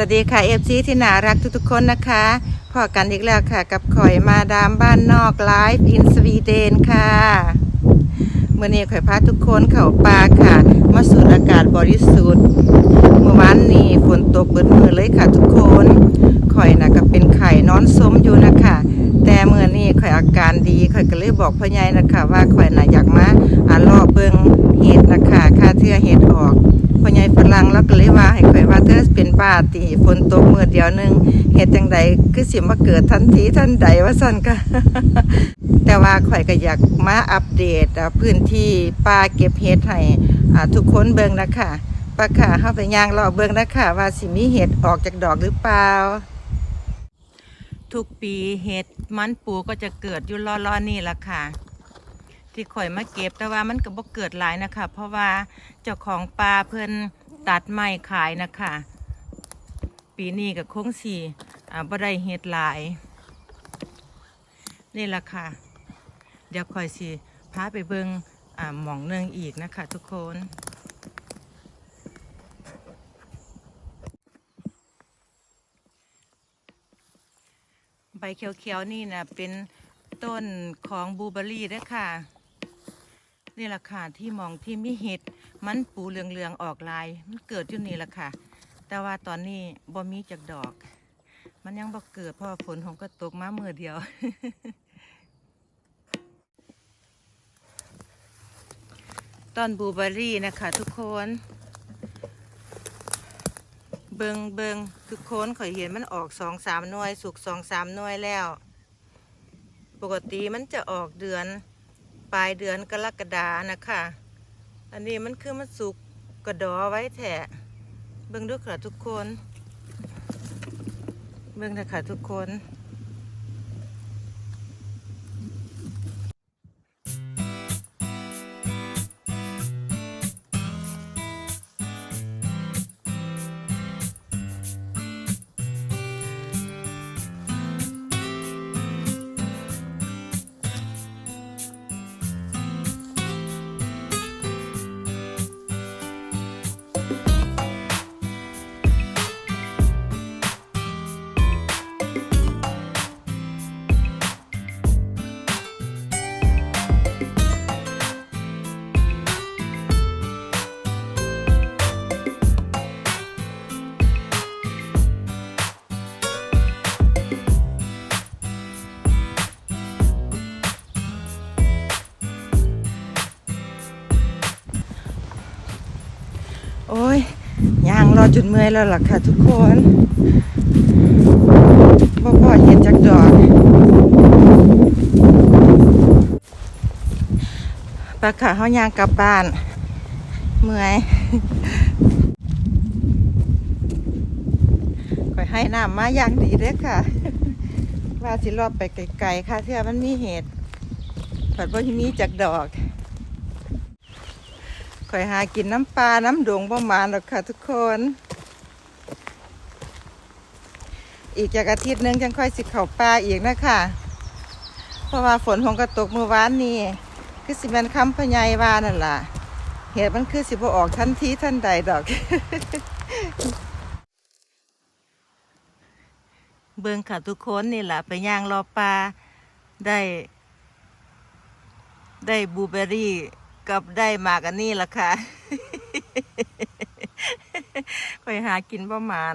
สวัสดีค่ะเอฟซีที่น่ารักทุกๆคนนะคะพอกันอีกแล้วค่ะ กับข่อยมาดามบ้านนอกไลฟ์อินสวีเดนค่ะเมื่อนี้ข่อยพาทุกคนเข้าป่าค่ะ มาสูดอากาศบริสุทธิ์เมื่อวานนี้ฝนตกเบิดมือเลยค่ะทุกคนข่อยน่ะก็เป็นไข่นอนสมอยู่นะคะแต่เมื่อนี้ข่อยอาการดีข่อยก็เลยบอกพ่อใหญ่นะคะ ว่าข่อยน่ะอยากมาอ่ารอบเบิงเห็ดนะคะค่าเทื่อเห็ดออก พ่อใหญ่ฝรั่งแล้วก็เลยว่าให้ข่อยว่าเธอเป็นบ้าตีฝนตกเมื่อเดียวหนึงเฮ็ดจังใดคือสิมาเกิดทันทีทันใดว่าซั่นก็แต่ว่าข่อยก็อยากมาอัปเดตพื้นที่ป่าเก็บเห็ดให้ทุกคนเบิ่งนะคะป้าค่ะเฮาไปย่างรอเบิ่งนะคะว่าสิมีเห็ดออกจากดอกหรือเปล่าทุกปีเห็ดมันปูก็จะเกิดอยู่รอๆนี่ล่ะค่ะ ที่ข่อยมาเก็บแต่ว่ามันก็บ่เกิดหลายนะคะ เพราะว่าเจ้าของปลาเพิ่นตัดไม้ขายนะคะ ปีนี้ก็คงสีอ่าบ่ได้เฮ็ดหลาย นี่ละค่ะ เดี๋ยวข่อยสิพาไปเบิงอ่าหม่องหนึงอีกนะคะ ทุกคนใบเขียวๆนี่นะเป็นต้นของบลูเบอรี่ด้อค่ะ นี่แหละค่ะที่มองที่มีเห็ดมันปูเหลืองๆออกลาย มันเกิดอยู่นี่แหละค่ะ แต่ว่าตอนนี้บ่มีจากดอก มันยังบ่เกิดเพราะฝนผมก็ตกมาเมื่อเดียวต้นบลูเบอร์รี่นะคะทุกคน เบิงเบิงทุกคนข่อยเห็นมันออกสองสามหน่วย สุกสองสามหน่วยแล้ว ปกติมันจะออกเดือน ปลายเดือนกรกฎานะคะ อันนี้มันคือมันสุกกระดอไว้แถะเบิ่งด้วยค่ะทุกคน เบิ่งนะคะทุกคน จุดเมื่อยแล้วล่ะค่ะทุกคนบ่พอเห็นจากดอกปลาขาเขายางกลับบ้าน เมื่อยคอยให้น้ำมาอย่างดีเด้อค่ะ ว่าสิรอบไปไกลๆค่ะเทื่อมันมีเหตุผัดบ่ที่มีจากดอกข่อยหากินน้ำปลา น้ำดงประมาณหรอกค่ะทุกคน อีกจากอาทิตย์หนึงจังค่อยสิเข้าปลาอีกนะคะเพราะว่าฝนคงกระตกเมื่อวานนี้คือสิเป็นคำพญายวานั่นล่ะ เหตุมันคือสิบออกทันทีทันใดดอก เบิ่งค่ะทุกคนนี่แหละไปย่างรอปลาได้ ได้บูเบอรี่กับได้มากันนี้ล่ะค่ะไปหากินประมาณ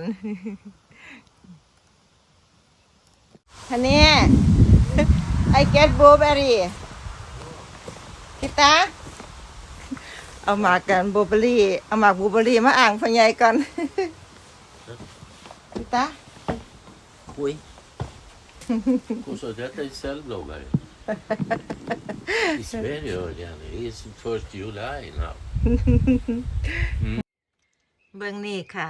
ฮันนี่ I get blueberry พี่ตาเอาหมากกันบลูเบอร์รี่ เอาหมากบลูเบอร์รี่มาอ่างพอใหญ่ก่อนพี่ตา Oui. Och så detta är cellblåbär. I Sverige hörde jag det. Det är som först juli now. เบื้องนี้ค่ะ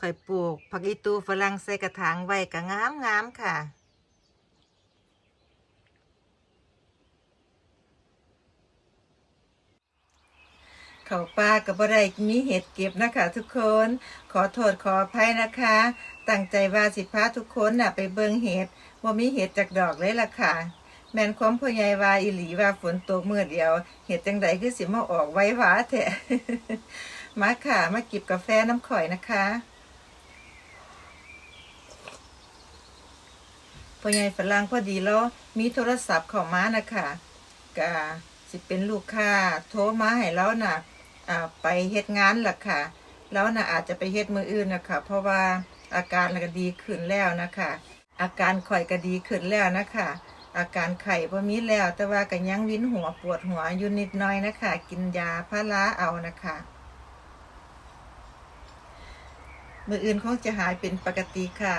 ข่อยปลูกผักอีตูฝรั่งใส่กระถางไว้ก็งามงามๆค่ะ เขาป่าก็บ่ได้มีเห็ดเก็บนะคะ ทุกคน ขอโทษขออภัยนะคะ ตั้งใจว่าสิพาทุกคนน่ะไปเบิงเห็ดว่ามีเห็ดจากดอกเลยล่ะค่ะ แม่นความพ่อใหญ่ว่าอีหลีว่าฝนตกเมื่อเดียว เห็ดจังใดคือสิมาออกไว้หวาแท้มาค่ะมากิบกาแฟน้ำข่อยนะคะพ่อใหญ่ฝรั่งพอดีแล้วมีโทรศัพท์เข้ามานะคะก็สิเป็นลูกค้าโทรมาให้เราน่ะอ่า ไปเฮ็ดงานล่ะค่ะ แล้วน่ะอาจจะไปเฮ็ดมืออื่นนะคะเพราะว่าอาการก็ดีขึ้นแล้วนะคะ อาการข่อยก็ดีขึ้นแล้วนะคะ อาการไข้บ่มีแล้ว แต่ว่าก็ยังวินหัวปวดหัวอยู่นิดน่อยนะคะ กินยาพาราเอานะคะมืออื่นคงจะหายเป็นปกติค่ะ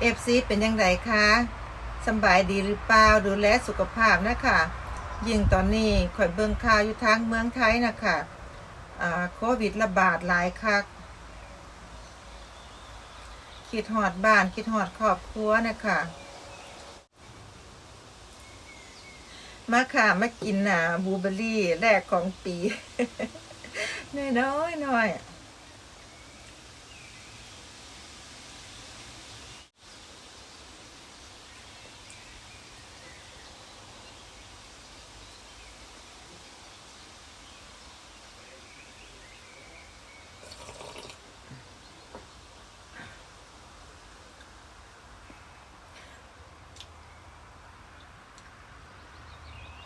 เอฟซีเป็นยังไงคะสบายดีหรือเปล่าดูแลสุขภาพนะคะยิ่งตอนนี้ข่อยเบิ่งข่าวอยู่ทางเมืองไทยนะคะอ่าโควิดระบาดหลายคักคิดหอดบ้านคิดหอดครอบครัวนะคะมาค่ะมากินนะบูเบอร์รี่แรกของปีน้อยน้อย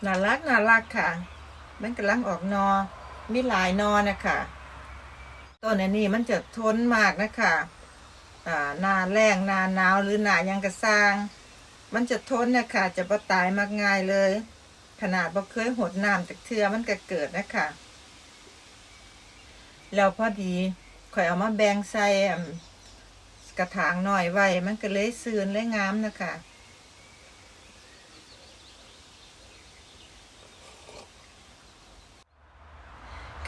น่ารักน่ารักค่ะ มันกำลังออกนอ มีหลายนอนะคะต้นอันนี้มันจะทนมากนะคะอ่านาแรงนาหนาวหรือหนายังกระสร้าง มันจะทนนะคะจะบ่ตายมากง่ายเลย ขนาดบ่เคยหดน้ำจากเทือมันก็เกิดนะคะแล้วพอดีข่อยเอามาแบ่งใส่กระถางหน่อยไว้ มันก็เลยซื่นเลยงามนะคะ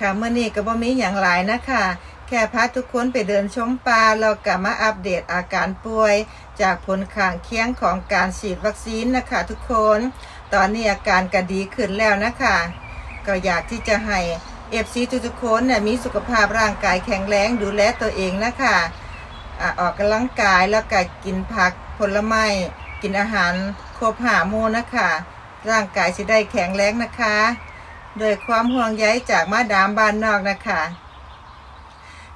ค่ะเมื่อนี้ก็บ่มีอย่างหลายนะคะ แค่พาทุกคนไปเดินชมปลาเรากลับมาอัปเดตอาการป่วย จากผลข้างเคียงของการฉีดวัคซีนนะคะทุกคน ตอนนี้อาการก็ดีขึ้นแล้วนะคะ ก็อยากที่จะให้เอฟซีทุกๆคนเนี่ยมีสุขภาพร่างกายแข็งแรงดูแลตัวเองนะคะอะออกกำลังกายแล้วก็กินผักผลไม้กินอาหารครบหาหมู่นะคะ ร่างกายจะได้แข็งแรงนะคะ โดยความห่วงใยจากมาดามบ้านนอกนะคะ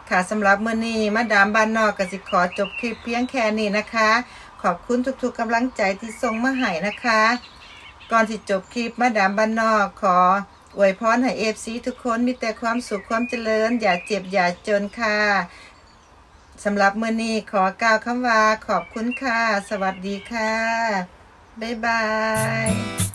ค่ะสำหรับมื้อนี้มาดามบ้านนอกก็สิขอจบคลิปเพียงแค่นี้นะคะ ขอบคุณทุกๆกำลังใจที่ส่งมาให้นะคะ ก่อนที่จบคลิปมาดามบ้านนอกขออวยพรให้เอฟซีทุกคนมีแต่ความสุขความเจริญ อย่าเจ็บอย่าจนค่ะสำหรับมื้อนี้ขอกล่าวคำว่าขอบคุณค่ะ สวัสดีค่ะ บ๊ายบาย